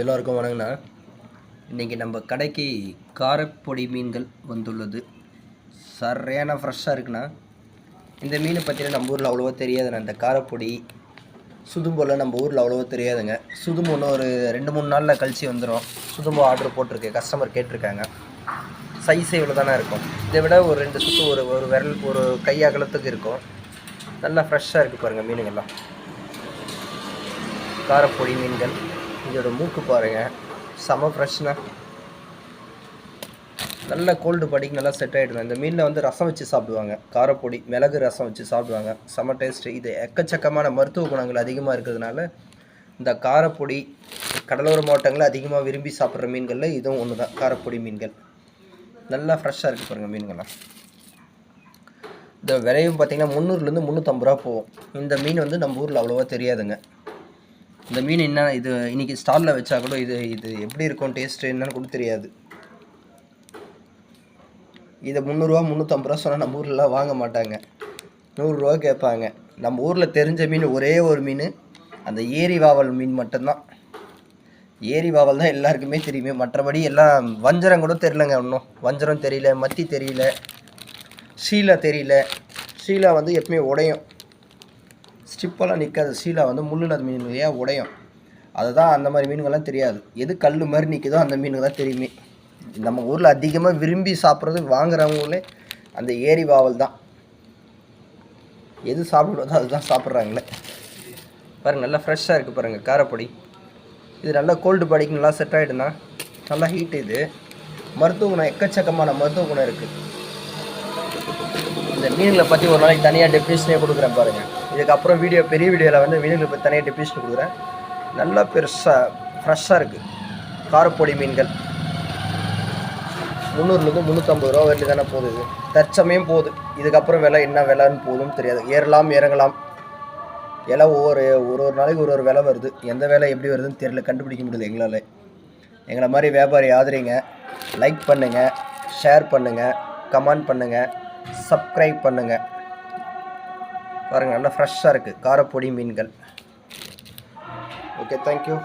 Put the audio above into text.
எல்லோருக்கும் வணங்கண்ணா இன்றைக்கி நம்ம கடைக்கு காரப்பொடி மீன்கள் வந்துள்ளது. சரியான ஃப்ரெஷ்ஷாக இருக்குண்ணா. இந்த மீனை பற்றின நம்ம ஊரில் அவ்வளோவா தெரியாதுண்ணா. இந்த காரப்பொடி சுதும்போலாம் நம்ம ஊரில் அவ்வளோவா தெரியாதுங்க. சுதும்பு ஒரு ரெண்டு மூணு நாளில் கழிச்சு வந்துடும் சுதும்பு ஆர்டர் போட்டிருக்கு. கஸ்டமர் கேட்டிருக்காங்க. சைஸே இவ்வளோ தானே இருக்கும். இதை விட ஒரு ரெண்டு சுற்று ஒரு ஒரு விரல் ஒரு கை அகலத்துக்கு இருக்கும். நல்லா ஃப்ரெஷ்ஷாக இருக்குது பாருங்கள் மீனுங்கள்லாம். காரப்பொடி மீன்கள். இதோட மூக்கு பாருங்கள் செம ஃப்ரெஷ்னா நல்ல கோல்டு பாடிக்கு நல்லா செட் ஆகிடுது இந்த மீனில் வந்து ரசம் வச்சு சாப்பிடுவாங்க. காரப்பொடி மிளகு ரசம் வச்சு சாப்பிடுவாங்க. செம டேஸ்ட்டு இது எக்கச்சக்கமான மருத்துவ குணங்கள் அதிகமாக இருக்கிறதுனால இந்த காரப்பொடி கடலோர மாவட்டங்களில் அதிகமாக விரும்பி சாப்பிட்ற மீன்களில் இதுவும் ஒன்று தான் காரப்பொடி மீன்கள். நல்லா ஃப்ரெஷ்ஷாக இருக்குது பாருங்கள் மீன்கள்லாம். இந்த விலையும் பார்த்தீங்கன்னா முந்நூறுலேருந்து முந்நூற்றம்பது ரூபா போகும். இந்த மீன் வந்து நம்ம ஊரில் அவ்வளோவா தெரியாதுங்க. இந்த மீன் என்ன இது இன்னைக்கு ஸ்டாலில் வச்சா கூட இது இது எப்படி இருக்கும் டேஸ்ட்டு என்னன்னு கூட தெரியாது. இதை முந்நூறுரூவா முந்நூற்றம்பது ரூபா சொன்னால் நம்ம ஊர்லலாம் வாங்க மாட்டாங்க. நூறுரூவா கேட்பாங்க. நம்ம ஊரில் தெரிஞ்ச மீன் ஒரே ஒரு மீன் அந்த ஏரி வாவல் மீன் மட்டும்தான். ஏரி வாவல் தான் எல்லாருக்குமே தெரியுமே. மற்றபடி எல்லாம் வஞ்சரம் கூட தெரிலங்க இன்னும். வஞ்சரம் தெரியல மத்தி தெரியல சீலா தெரியல. சீலா வந்து எப்பவுமே உடையும். ஸ்டிப்பெல்லாம் நிற்காது சீலாக வந்து முள்ளில் மீன் இல்லையா உடையும். அதுதான் அந்த மாதிரி மீன்கள்லாம் தெரியாது. எது கல் மாதிரி நிற்குதோ அந்த மீனுக்கு தான் தெரியுமே. நம்ம ஊரில் அதிகமாக விரும்பி சாப்பிட்றது வாங்குறவங்களே அந்த ஏரி வாவல் தான். எது சாப்பிடுவதோ அதுதான் சாப்பிட்றாங்களே. பாருங்கள் நல்லா ஃப்ரெஷ்ஷாக இருக்குது பாருங்கள் காரப்பொடி. இது நல்லா கோல்டு பாடிக்கு நல்லா செட் ஆகிடுனா நல்லா ஹீட் இது. மருத்துவ குணம் எக்கச்சக்கமான மருத்துவ குணம் இருக்குது இந்த மீன்களை பற்றி ஒரு நாளைக்கு தனியாக டெஃபினேஷனே கொடுக்குறேன் பாருங்கள் இதுக்கப்புறம் வீடியோ பெரிய வீடியோவில் வந்து மீன்களை பற்றி தனியாக டெஃபினேஷன் கொடுக்குறேன். நல்லா பெருசாக ஃப்ரெஷ்ஷாக இருக்குது காரப்பொடி மீன்கள். முந்நூறுலேருந்து முந்நூற்றம்பது ரூபா வரல தானே போகுது தற்சமயம் போகுது. இதுக்கப்புறம் விலை என்ன விலைன்னு போதும் தெரியாது. ஏறலாம் இறங்கலாம். விலை ஒவ்வொரு ஒரு ஒரு நாளைக்கு ஒரு ஒரு விலை வருது. எந்த விலை எப்படி வருதுன்னு தெரியல. கண்டுபிடிக்க முடியுது எங்களால். எங்களை மாதிரி வியாபாரி ஆதரிங்க. லைக் பண்ணுங்கள் ஷேர் பண்ணுங்கள் கமெண்ட் பண்ணுங்கள் சப்ஸ்கிரைப் பண்ணுங்கள் பாருங்கள் நல்லா ஃப்ரெஷ்ஷாக இருக்குது காரப்பொடி மீன்கள். Okay thank you